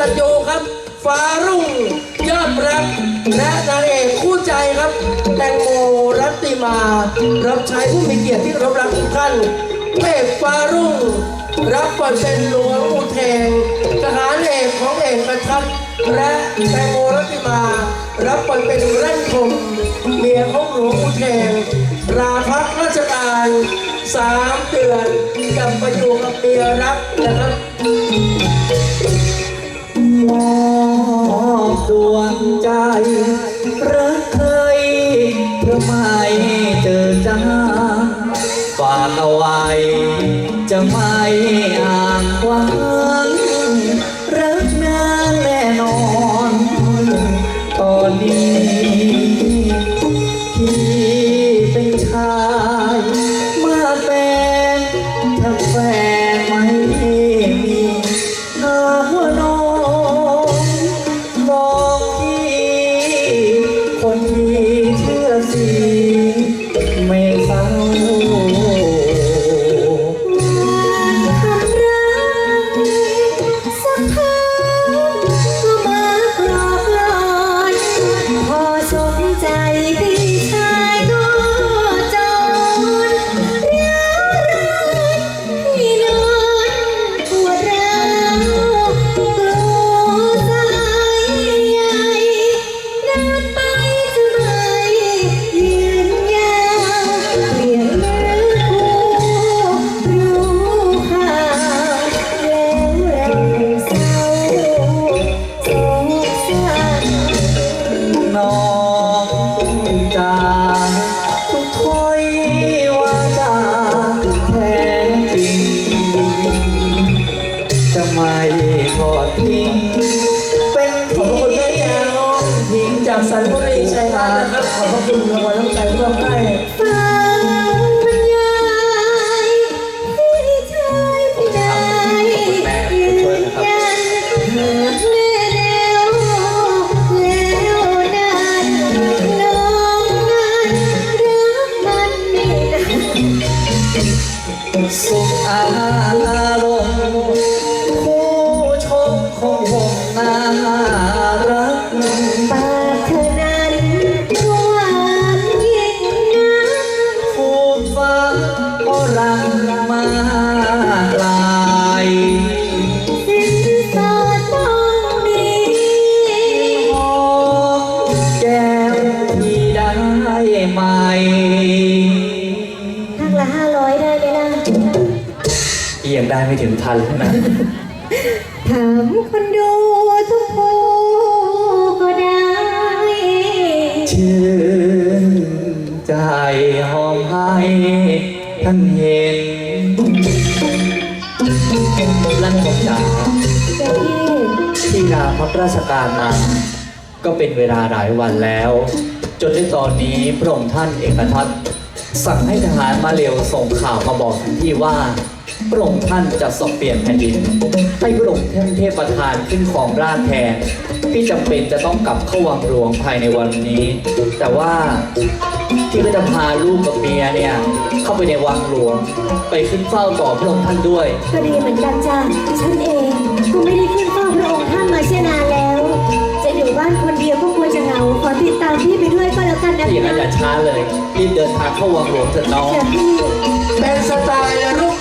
ตัญญูครับ ฟ้ารุ่งยอดรัก และนางเอกคู่ใจครับ แตงโมรัตติมา รับใช้ผู้มีเกียรติที่เคารบรักทุกท่านเอกฟ้ารุ่ง รับบทเป็นหลวงอุเทงทหารเอกของเอกกระทัดและแตงโมรัตติมา รับบทเป็นเร่นคมเมียของหลวงอุเทงลาพักราชการสามเดือนกลับมาอยู่กับเมียรักนะครับ ดวงใจ รักเคยเพื่อไม่เจอจ้าฝากเอาไว้ จะไม่อ่างวางรักนานแน่นอนตอนนี้พี่เป็นชาย จะไม่ทอดทิ้งเป็นขอบคุณแม่แก้วหญิงจากสันบุรีชัยนาทนะครับขอบคุณรางวัลน้ำใจเพื่อให้ ไหมทักละห้าร้อยได้ไหมล่ะยังได้ไม่ถึงพันเลยนะ ถามคนดูทุกผู้ก็ได้ ชื่นใจหอมให้ท่านเห็นลั่นของจ๋าเจ้าพี่ ที่ลาพักราชการมา ก็เป็นเวลาหลายวันแล้ว จนในตอนนี้พระองค์ท่านเอกทัตสั่งให้ทหารมาเร็วส่งข่าวมาบอกทันทีว่าพระองค์ท่านจะสอบเปลี่ยนแผ่นดิน ให้พระองค์ท่านเทพประธานขึ้นของราชแทน ที่จำเป็นจะต้องกลับเข้าวังหลวงภายในวันนี้ แต่ว่าที่ก็จะพาลูกกับเมียเนี่ยเข้าไปในวังหลวง ไปขึ้นเฝ้าต่อพระองค์ท่านด้วยก็ดีเหมือนกันจ้ะฉันเองก็ไม่ได้ขึ้นเฝ้าพระองค์ท่านามพี่ไปด้วยก็แล้วกันนะถ้าอย่างนั้นอย่าช้าเลยรีบเดินทางเข้าวังหลวงเถอะน้องเจ้าพี่ เป็นสไตล์รุ่